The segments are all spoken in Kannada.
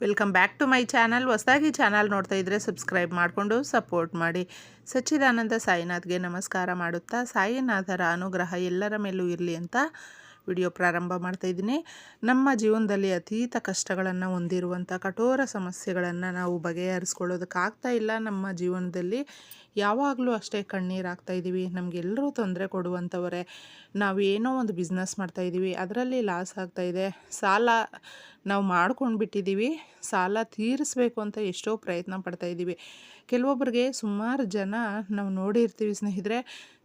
Welcome back to my channel. ಹೊಸದಾಗಿ ಚಾನಲ್ ನೋಡ್ತಾ ಇದ್ದರೆ ಸಬ್ಸ್ಕ್ರೈಬ್ ಮಾಡಿಕೊಂಡು ಸಪೋರ್ಟ್ ಮಾಡಿ. ಸಚ್ಚಿದಾನಂದ ಸಾಯಿನಾಥ್ಗೆ ನಮಸ್ಕಾರ ಮಾಡುತ್ತಾ, ಸಾಯಿನಾಥರ ಅನುಗ್ರಹ ಎಲ್ಲರ ಮೇಲೂ ಇರಲಿ ಅಂತ ವಿಡಿಯೋ ಪ್ರಾರಂಭ ಮಾಡ್ತಾ ಇದ್ದೀನಿ. ನಮ್ಮ ಜೀವನದಲ್ಲಿ ಅತೀತ ಕಷ್ಟಗಳನ್ನು ಹೊಂದಿರುವಂಥ ಕಠೋರ ಸಮಸ್ಯೆಗಳನ್ನು ನಾವು ಬಗೆಹರಿಸ್ಕೊಳ್ಳೋದಕ್ಕಾಗ್ತಾ ಇಲ್ಲ ನಮ್ಮ ಜೀವನದಲ್ಲಿ. ಯಾವಾಗಲೂ ಅಷ್ಟೇ ಕಣ್ಣೀರು ಹಾಕ್ತಾ ಇದ್ದೀವಿ. ನಮಗೆಲ್ಲರೂ ತೊಂದರೆ ಕೊಡುವಂಥವರೇ. ನಾವು ಏನೋ ಒಂದು ಬಿಸ್ನೆಸ್ ಮಾಡ್ತಾಯಿದ್ದೀವಿ ಅದರಲ್ಲಿ ಲಾಸ್ ಆಗ್ತಾಯಿದೆ ಸಾಲ ನಾವು ಮಾಡ್ಕೊಂಡು ಬಿಟ್ಟಿದ್ದೀವಿ ಸಾಲ ತೀರಿಸ್ಬೇಕು ಅಂತ ಎಷ್ಟೋ ಪ್ರಯತ್ನ ಪಡ್ತಾ ಇದ್ದೀವಿ. ಕೆಲವೊಬ್ಬರಿಗೆ ಸುಮಾರು ಜನ ನಾವು ನೋಡಿರ್ತೀವಿ ಸ್ನೇಹಿತರೆ,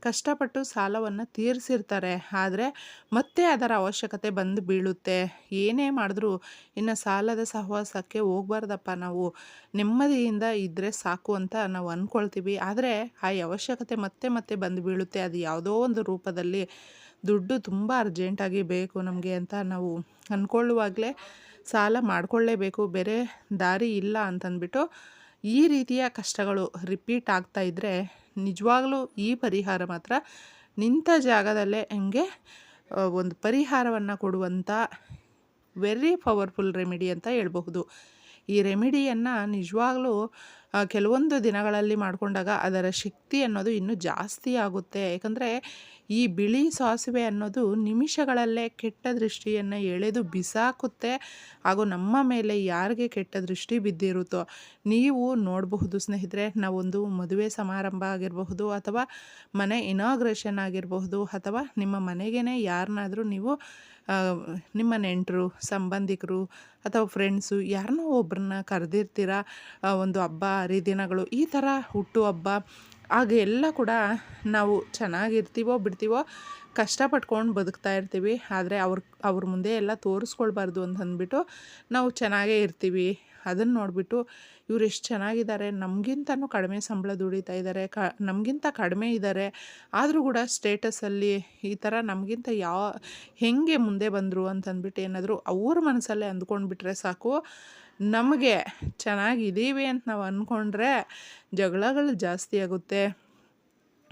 ಕಷ್ಟಪಟ್ಟು ಸಾಲವನ್ನು ತೀರಿಸಿರ್ತಾರೆ. ಆದರೆ ಮತ್ತೆ ಅದರ ಅವಶ್ಯಕತೆ ಬಂದು ಬೀಳುತ್ತೆ. ಏನೇ ಮಾಡಿದ್ರೂ ಇನ್ನು ಸಾಲದ ಸಹವಾಸಕ್ಕೆ ಹೋಗ್ಬಾರ್ದಪ್ಪ ನಾವು. ನೆಮ್ಮದಿಯಿಂದ ಇದ್ದರೆ ಸಾಕು ಅಂತ ನಾವು ಅಂದ್ಕೊಳ್ತೀವಿ ಆದರೆ ಆ ಅವಶ್ಯಕತೆ ಮತ್ತೆ ಮತ್ತೆ ಬಂದು ಬೀಳುತ್ತೆ. ಅದು ಯಾವುದೋ ಒಂದು ರೂಪದಲ್ಲಿ ದುಡ್ಡು ತುಂಬ ಅರ್ಜೆಂಟಾಗಿ ಬೇಕು ನಮಗೆ ಅಂತ ನಾವು ಅಂದ್ಕೊಳ್ಳುವಾಗಲೇ ಸಾಲ ಮಾಡಿಕೊಳ್ಳೇಬೇಕು. ಬೇರೆ ದಾರಿ ಇಲ್ಲ ಅಂತಂದ್ಬಿಟ್ಟು ಈ ರೀತಿಯ ಕಷ್ಟಗಳು ರಿಪೀಟ್ ಆಗ್ತಾ ಇದ್ದರೆ ನಿಜವಾಗ್ಲೂ ಈ ಪರಿಹಾರ ಮಾತ್ರ ನಿಂತ ಜಾಗದಲ್ಲೇ ಹಂಗೆ ಒಂದು ಪರಿಹಾರವನ್ನು ಕೊಡುವಂಥ ವೆರಿ ಪವರ್ಫುಲ್ ರೆಮಿಡಿ ಅಂತ ಹೇಳ್ಬಹುದು. ಈ ರೆಮಿಡಿಯನ್ನು ನಿಜವಾಗ್ಲೂ ಕೆಲವೊಂದು ದಿನಗಳಲ್ಲಿ ಮಾಡಿಕೊಂಡಾಗ ಅದರ ಶಕ್ತಿ ಅನ್ನೋದು ಇನ್ನೂ ಜಾಸ್ತಿ ಆಗುತ್ತೆ. ಯಾಕಂದರೆ ಈ ಬಿಳಿ ಸಾಸಿವೆ ಅನ್ನೋದು ನಿಮಿಷಗಳಲ್ಲೇ ಕೆಟ್ಟ ದೃಷ್ಟಿಯನ್ನು ಎಳೆದು ಬಿಸಾಕುತ್ತೆ. ಹಾಗೂ ನಮ್ಮ ಮೇಲೆ ಯಾರಿಗೆ ಕೆಟ್ಟ ದೃಷ್ಟಿ ಬಿದ್ದಿರುತ್ತೋ ನೀವು ನೋಡಬಹುದು ಸ್ನೇಹಿತರೆ, ನಾವೊಂದು ಮದುವೆ ಸಮಾರಂಭ ಆಗಿರಬಹುದು ಅಥವಾ ಮನೆ ಇನಾಗ್ರೇಷನ್ ಆಗಿರಬಹುದು ಅಥವಾ ನಿಮ್ಮ ಮನೆಗೇ ಯಾರನ್ನಾದರೂ ನೀವು ನಿಮ್ಮ ನೆಂಟರು, ಸಂಬಂಧಿಕರು ಅಥವಾ ಫ್ರೆಂಡ್ಸು ಯಾರನ್ನೋ ಒಬ್ಬರನ್ನ ಕರೆದಿರ್ತೀರ ಒಂದು ಹಬ್ಬ, ಹರಿದಿನಗಳು ಈ ಥರ ಹುಟ್ಟು ಹಬ್ಬ ಆಗ ಎಲ್ಲ ಕೂಡ ನಾವು ಚೆನ್ನಾಗಿರ್ತೀವೋ ಬಿಡ್ತೀವೋ ಕಷ್ಟಪಟ್ಕೊಂಡು ಬದುಕ್ತಾ ಇರ್ತೀವಿ. ಆದರೆ ಅವ್ರ ಅವ್ರ ಮುಂದೆ ಎಲ್ಲ ತೋರಿಸ್ಕೊಳ್ಬಾರ್ದು ಅಂತ ಅಂದ್ಬಿಟ್ಟು ನಾವು ಚೆನ್ನಾಗೇ ಇರ್ತೀವಿ. ಅದನ್ನು ನೋಡಿಬಿಟ್ಟು ಇವ್ರು ಎಷ್ಟು ಚೆನ್ನಾಗಿದ್ದಾರೆ. ನಮಗಿಂತನೂ ಕಡಿಮೆ ಸಂಬಳ ದುಡಿತಾ ಇದ್ದಾರೆ. ಕ, ನಮಗಿಂತ ಕಡಿಮೆ ಇದ್ದಾರೆ. ಆದರೂ ಕೂಡ ಸ್ಟೇಟಸಲ್ಲಿ ಈ ಥರ ನಮಗಿಂತ ಯಾವ ಹೆಂಗೆ ಮುಂದೆ ಬಂದರು ಅಂತಂದ್ಬಿಟ್ಟು ಏನಾದರೂ ಅವ್ರ ಮನಸ್ಸಲ್ಲೇ ಅಂದ್ಕೊಂಡ್ಬಿಟ್ರೆ ಸಾಕು. ನಮಗೆ ಚೆನ್ನಾಗಿದ್ದೀವಿ ಅಂತ ನಾವು ಅಂದ್ಕೊಂಡ್ರೆ ಜಗಳಗಳು ಜಾಸ್ತಿ ಆಗುತ್ತೆ.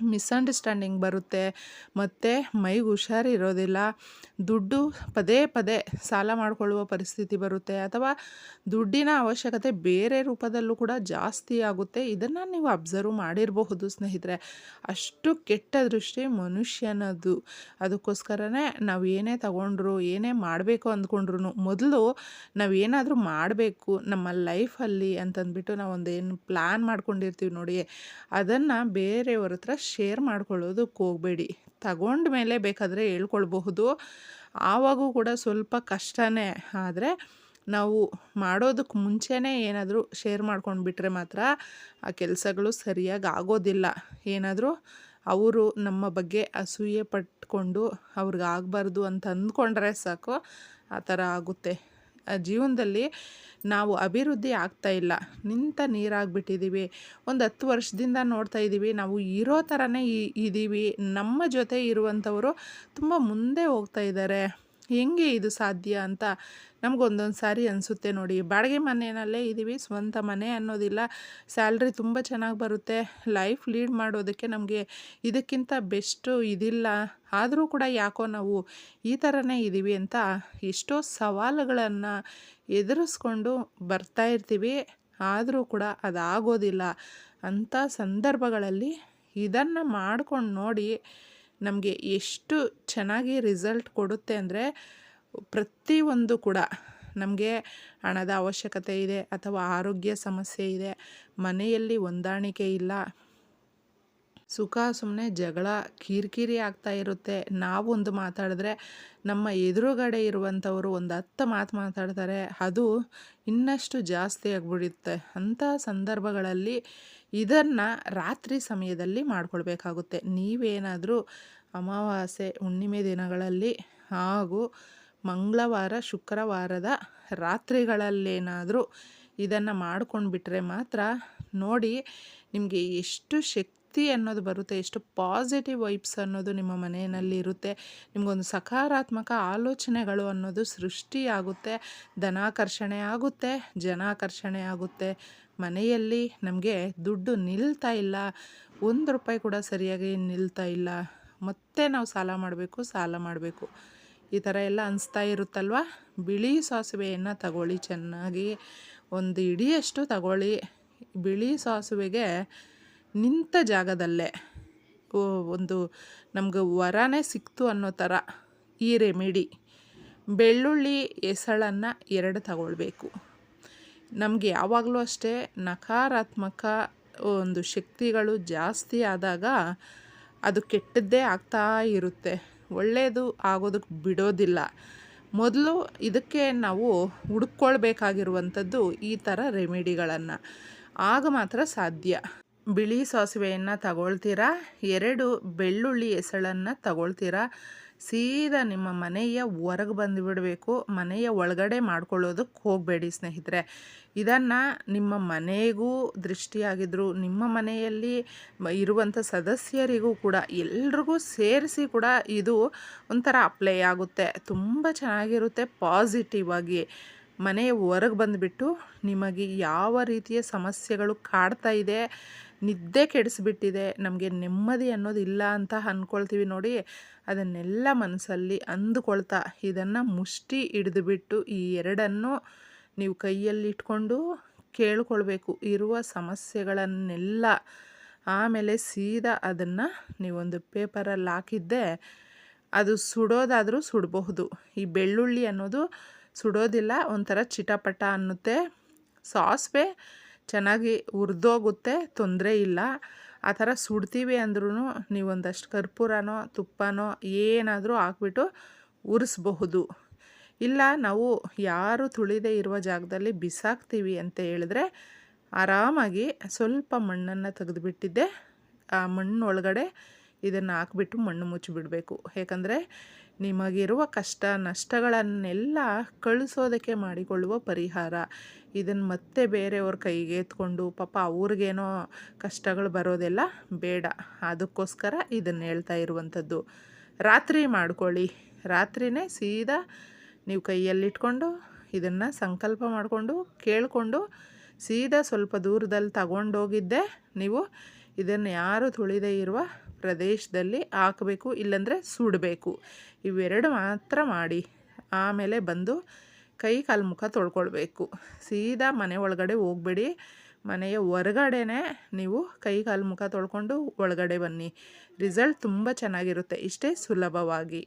ಮಿಸ್ಅಂಡರ್ಸ್ಟ್ಯಾಂಡಿಂಗ್ ಬರುತ್ತೆ. ಮತ್ತು ಮೈಗೆ ಹುಷಾರಿರೋದಿಲ್ಲ. ದುಡ್ಡು ಪದೇ ಪದೇ ಸಾಲ ಮಾಡಿಕೊಳ್ಳುವ ಪರಿಸ್ಥಿತಿ ಬರುತ್ತೆ. ಅಥವಾ ದುಡ್ಡಿನ ಅವಶ್ಯಕತೆ ಬೇರೆ ರೂಪದಲ್ಲೂ ಕೂಡ ಜಾಸ್ತಿ ಆಗುತ್ತೆ. ಇದನ್ನು ನೀವು ಅಬ್ಸರ್ವ್ ಮಾಡಿರಬಹುದು ಸ್ನೇಹಿತರೆ. ಅಷ್ಟು ಕೆಟ್ಟ ದೃಷ್ಟಿ ಮನುಷ್ಯನದು. ಅದಕ್ಕೋಸ್ಕರನೇ ನಾವು ಏನೇ ತಗೊಂಡ್ರು, ಏನೇ ಮಾಡಬೇಕು ಅಂದ್ಕೊಂಡ್ರು ಮೊದಲು ನಾವು ಏನಾದರೂ ಮಾಡಬೇಕು ನಮ್ಮ ಲೈಫಲ್ಲಿ ಅಂತಂದ್ಬಿಟ್ಟು ನಾವು ಏನು ಪ್ಲ್ಯಾನ್ ಮಾಡ್ಕೊಂಡಿರ್ತೀವಿ ನೋಡಿ. ಅದನ್ನು ಬೇರೆಯವ್ರ ಹತ್ರ ಶೇರ್ ಮಾಡ್ಕೊಳ್ಳೋದಕ್ಕೆ ಹೋಗಬೇಡಿ. ತಗೊಂಡ ಮೇಲೆ ಬೇಕಾದರೆ ಹೇಳ್ಕೊಳ್ಬಹುದು. ಆವಾಗೂ ಕೂಡ ಸ್ವಲ್ಪ ಕಷ್ಟನೇ. ಆದರೆ ನಾವು ಮಾಡೋದಕ್ಕೆ ಮುಂಚೆನೇ ಏನಾದರೂ ಶೇರ್ ಮಾಡ್ಕೊಂಡು ಬಿಟ್ಟರೆ ಮಾತ್ರ ಆ ಕೆಲಸಗಳು ಸರಿಯಾಗಿ ಆಗೋದಿಲ್ಲ. ಏನಾದರೂ ಅವರು ನಮ್ಮ ಬಗ್ಗೆ ಅಸೂಯೆ ಪಟ್ಕೊಂಡು ಅವ್ರಿಗೆ ಆಗಬಾರ್ದು ಅಂತ ಅಂದ್ಕೊಂಡ್ರೆ ಸಾಕು. ಆ ಥರ ಆಗುತ್ತೆ. ಜೀವನದಲ್ಲಿ ನಾವು ಅಭಿವೃದ್ಧಿ ಆಗ್ತಾ ಇಲ್ಲ. ನಿಂತ ನೀರಾಗ್ಬಿಟ್ಟಿದ್ದೀವಿ ಒಂದು ಹತ್ತು ವರ್ಷದಿಂದ ನೋಡ್ತಾ ಇದ್ದೀವಿ ನಾವು ಇರೋ ಥರನೇ ಇದ್ದೀವಿ ನಮ್ಮ ಜೊತೆ ಇರುವಂಥವರು ತುಂಬ ಮುಂದೆ ಹೋಗ್ತಾ ಇದ್ದಾರೆ. ಹೆಂಗೆ ಇದು ಸಾಧ್ಯ ಅಂತ ನಮಗೊಂದೊಂದು ಸಾರಿ ಅನಿಸುತ್ತೆ ನೋಡಿ. ಬಾಡಿಗೆ ಮನೆಯಲ್ಲೇ ಇದ್ದೀವಿ ಸ್ವಂತ ಮನೆ ಅನ್ನೋದಿಲ್ಲ. ಸ್ಯಾಲ್ರಿ ತುಂಬ ಚೆನ್ನಾಗಿ ಬರುತ್ತೆ. ಲೈಫ್ ಲೀಡ್ ಮಾಡೋದಕ್ಕೆ ನಮಗೆ ಇದಕ್ಕಿಂತ ಬೆಸ್ಟು ಇದಿಲ್ಲ. ಆದರೂ ಕೂಡ ಯಾಕೋ ನಾವು ಈ ಥರನೇ ಇದ್ದೀವಿ ಅಂತ ಎಷ್ಟೋ ಸವಾಲುಗಳನ್ನು ಎದುರಿಸ್ಕೊಂಡು ಬರ್ತಾ ಇರ್ತೀವಿ. ಆದರೂ ಕೂಡ ಅದಾಗೋದಿಲ್ಲ. ಅಂಥ ಸಂದರ್ಭಗಳಲ್ಲಿ ಇದನ್ನು ಮಾಡ್ಕೊಂಡು ನೋಡಿ ನಮಗೆ ಎಷ್ಟು ಚೆನ್ನಾಗಿ ರಿಸಲ್ಟ್ ಕೊಡುತ್ತೆ ಅಂದರೆ ಪ್ರತಿಯೊಂದು ಕೂಡ ನಮಗೆ ಹಣದ ಅವಶ್ಯಕತೆ ಇದೆ ಅಥವಾ ಆರೋಗ್ಯ ಸಮಸ್ಯೆ ಇದೆ, ಮನೆಯಲ್ಲಿ ಹೊಂದಾಣಿಕೆ ಇಲ್ಲ ಸುಖ ಸುಮ್ಮನೆ ಜಗಳ ಕಿರಿಕಿರಿ ಆಗ್ತಾ ಇರುತ್ತೆ. ನಾವೊಂದು ಮಾತಾಡಿದ್ರೆ ನಮ್ಮ ಎದುರುಗಡೆ ಇರುವಂಥವರು ಒಂದು ಹತ್ತು ಮಾತು ಮಾತಾಡ್ತಾರೆ. ಅದು ಇನ್ನಷ್ಟು ಜಾಸ್ತಿ ಆಗಿಬಿಡುತ್ತೆ. ಅಂಥ ಸಂದರ್ಭಗಳಲ್ಲಿ ಇದನ್ನು ರಾತ್ರಿ ಸಮಯದಲ್ಲಿ ಮಾಡಿಕೊಳ್ಬೇಕಾಗುತ್ತೆ. ನೀವೇನಾದರೂ ಅಮಾವಾಸ್ಯೆ, ಹುಣ್ಣಿಮೆ ದಿನಗಳಲ್ಲಿ ಹಾಗೂ ಮಂಗಳವಾರ, ಶುಕ್ರವಾರದ ರಾತ್ರಿಗಳಲ್ಲೇನಾದರೂ ಇದನ್ನು ಮಾಡ್ಕೊಂಡು ಬಿಟ್ಟರೆ ಮಾತ್ರ ನೋಡಿ ನಿಮಗೆ ಎಷ್ಟು ಶಕ್ತಿ ಅನ್ನೋದು ಬರುತ್ತೆ. ಎಷ್ಟು ಪಾಸಿಟಿವ್ ವೈಬ್ಸ್ ಅನ್ನೋದು ನಿಮ್ಮ ಮನೆಯಲ್ಲಿ ಇರುತ್ತೆ. ನಿಮಗೊಂದು ಸಕಾರಾತ್ಮಕ ಆಲೋಚನೆಗಳು ಅನ್ನೋದು ಸೃಷ್ಟಿಯಾಗುತ್ತೆ ಧನಾಕರ್ಷಣೆ ಆಗುತ್ತೆ, ಜನಾಕರ್ಷಣೆ ಆಗುತ್ತೆ. ಮನೆಯಲ್ಲಿ ನಮಗೆ ದುಡ್ಡು ನಿಲ್ತಾ ಇಲ್ಲ. ಒಂದು ರೂಪಾಯಿ ಕೂಡ ಸರಿಯಾಗಿ ನಿಲ್ತಾ ಇಲ್ಲ. ಮತ್ತೆ ನಾವು ಸಾಲ ಮಾಡಬೇಕು ಸಾಲ ಮಾಡಬೇಕು. ಈ ಥರ ಎಲ್ಲ ಅನಿಸ್ತಾ ಇರುತ್ತಲ್ವ? ಬಿಳಿ ಸಾಸಿವೆಯನ್ನು ತಗೊಳ್ಳಿ ಚೆನ್ನಾಗಿ. ಒಂದು ಇಡಿಯಷ್ಟು ತಗೊಳ್ಳಿ. ಬಿಳಿ ಸಾಸಿವೆಗೆ ನಿಂತ ಜಾಗದಲ್ಲೇ. ಒಂದು ನಮ್ಗೆ ವರನೇ ಸಿಕ್ತು ಅನ್ನೋ ಥರ ಈ ರೆಮಿಡಿ. ಬೆಳ್ಳುಳ್ಳಿ ಎಸಳನ್ನು ಎರಡು ತಗೊಳ್ಬೇಕು. ನಮಗೆ ಯಾವಾಗಲೂ ಅಷ್ಟೇ ನಕಾರಾತ್ಮಕ ಒಂದು ಶಕ್ತಿಗಳು ಜಾಸ್ತಿ ಆದಾಗ ಅದು ಕೆಟ್ಟದ್ದೇ ಆಗ್ತಾ ಇರುತ್ತೆ. ಒಳ್ಳೆಯದು ಆಗೋದಕ್ಕೆ ಬಿಡೋದಿಲ್ಲ. ಮೊದಲು ಇದಕ್ಕೆ ನಾವು ಹುಡ್ಕೊಳ್ಬೇಕಾಗಿರುವಂಥದ್ದು ಈ ಥರ ರೆಮಿಡಿಗಳನ್ನು. ಆಗ ಮಾತ್ರ ಸಾಧ್ಯ. ಬಿಳಿ ಸಾಸಿವೆಯನ್ನು ತಗೊಳ್ತೀರಾ? ಎರಡು ಬೆಳ್ಳುಳ್ಳಿ ಎಸಳನ್ನು ತಗೊಳ್ತೀರಾ? ಸೀದಾ ನಿಮ್ಮ ಮನೆಯ ಹೊರಗೆ ಬಂದುಬಿಡಬೇಕು. ಮನೆಯ ಒಳಗಡೆ ಮಾಡ್ಕೊಳ್ಳೋದಕ್ಕೆ ಹೋಗಬೇಡಿ ಸ್ನೇಹಿತರೆ. ಇದನ್ನು ನಿಮ್ಮ ಮನೆಗೂ ದೃಷ್ಟಿಯಾಗಿದ್ದರು ನಿಮ್ಮ ಮನೆಯಲ್ಲಿ ಇರುವಂಥ ಸದಸ್ಯರಿಗೂ ಕೂಡ, ಎಲ್ರಿಗೂ ಸೇರಿಸಿ ಕೂಡ ಇದು ಒಂಥರ ಅಪ್ಲೈ ಆಗುತ್ತೆ. ತುಂಬ ಚೆನ್ನಾಗಿರುತ್ತೆ ಪಾಸಿಟಿವ್ ಆಗಿ. ಮನೆಯ ಹೊರಗೆ ಬಂದುಬಿಟ್ಟು ನಿಮಗೆ ಯಾವ ರೀತಿಯ ಸಮಸ್ಯೆಗಳು ಕಾಡ್ತಾ ಇದೆ ನಿದ್ದೆ ಕೆಡಿಸ್ಬಿಟ್ಟಿದೆ, ನಮಗೆ ನೆಮ್ಮದಿ ಅನ್ನೋದು ಇಲ್ಲ ಅಂತ ಅಂದ್ಕೊಳ್ತೀವಿ ನೋಡಿ, ಅದನ್ನೆಲ್ಲ ಮನಸ್ಸಲ್ಲಿ ಅಂದುಕೊಳ್ತಾ ಇದನ್ನು ಮುಷ್ಟಿ ಹಿಡಿದುಬಿಟ್ಟು ಈ ಎರಡನ್ನು ನೀವು ಕೈಯಲ್ಲಿ ಇಟ್ಕೊಂಡು ಕೇಳ್ಕೊಳ್ಬೇಕು. ಇರುವ ಸಮಸ್ಯೆಗಳನ್ನೆಲ್ಲ ಆಮೇಲೆ ಸೀದಾ ಅದನ್ನು ನೀವೊಂದು ಪೇಪರಲ್ಲಿ ಹಾಕಿದ್ದೆ ಅದು ಸುಡೋದಾದರೂ ಸುಡಬಹುದು. ಈ ಬೆಳ್ಳುಳ್ಳಿ ಅನ್ನೋದು ಸುಡೋದಿಲ್ಲ, ಒಂಥರ ಚಿಟಪಟ ಅನ್ನುತ್ತೆ. ಸಾಸಿವೆ ಚೆನ್ನಾಗಿ ಹುರಿದೋಗುತ್ತೆ ತೊಂದರೆ ಇಲ್ಲ. ಆ ಥರ ಸುಡ್ತೀವಿ ಅಂದ್ರೂ ನೀವೊಂದಷ್ಟು ಕರ್ಪೂರನೋ, ತುಪ್ಪನೋ ಏನಾದರೂ ಹಾಕ್ಬಿಟ್ಟು ಉರಿಸ್ಬಹುದು. ಇಲ್ಲ, ನಾವು ಯಾರು ತುಳಿದೇ ಇರುವ ಜಾಗದಲ್ಲಿ ಬಿಸಾಕ್ತೀವಿ ಅಂತ ಹೇಳಿದ್ರೆ ಆರಾಮಾಗಿ ಸ್ವಲ್ಪ ಮಣ್ಣನ್ನು ತೆಗೆದುಬಿಟ್ಟಿದ್ದೆ. ಆ ಮಣ್ಣೊಳಗಡೆ ಇದನ್ನು ಹಾಕ್ಬಿಟ್ಟು ಮಣ್ಣು ಮುಚ್ಚಿಬಿಡಬೇಕು. ಯಾಕಂದರೆ ನಿಮಗಿರುವ ಕಷ್ಟ, ನಷ್ಟಗಳನ್ನೆಲ್ಲ ಕಳಿಸೋದಕ್ಕೆ ಮಾಡಿಕೊಳ್ಳುವ ಪರಿಹಾರ. ಇದನ್ನು ಮತ್ತೆ ಬೇರೆಯವ್ರ ಕೈಗೆ ಎತ್ಕೊಂಡು ಪಾಪ ಅವ್ರಿಗೇನೋ ಕಷ್ಟಗಳು ಬರೋದೆಲ್ಲ ಬೇಡ. ಅದಕ್ಕೋಸ್ಕರ ಇದನ್ನು ಹೇಳ್ತಾ ಇರುವಂಥದ್ದು. ರಾತ್ರಿ ಮಾಡ್ಕೊಳ್ಳಿ. ರಾತ್ರಿನೇ ಸೀದಾ ನೀವು ಕೈಯಲ್ಲಿಟ್ಕೊಂಡು ಇದನ್ನು ಸಂಕಲ್ಪ ಮಾಡಿಕೊಂಡು, ಕೇಳಿಕೊಂಡು ಸೀದಾ ಸ್ವಲ್ಪ ದೂರದಲ್ಲಿ ತಗೊಂಡೋಗಿದ್ದೆ ನೀವು ಇದನ್ನು ಯಾರು ತುಳಿದೇ ಇರುವ ಪ್ರದೇಶದಲ್ಲಿ ಹಾಕಬೇಕು, ಇಲ್ಲಾಂದರೆ ಸುಡಬೇಕು. ಇವೆರಡು ಮಾತ್ರ ಮಾಡಿ ಆಮೇಲೆ ಬಂದು ಕೈ ಕಾಲು ಮುಖ ತೊಳ್ಕೊಳ್ಬೇಕು. ಸೀದಾ ಮನೆ ಒಳಗಡೆ ಹೋಗಬೇಡಿ. ಮನೆಯ ಹೊರಗಡೆನೇ ನೀವು ಕೈ ಕಾಲು ಮುಖ ತೊಳ್ಕೊಂಡು ಒಳಗಡೆ ಬನ್ನಿ. ರಿಸಲ್ಟ್ ತುಂಬ ಚೆನ್ನಾಗಿರುತ್ತೆ, ಇಷ್ಟೇ ಸುಲಭವಾಗಿ.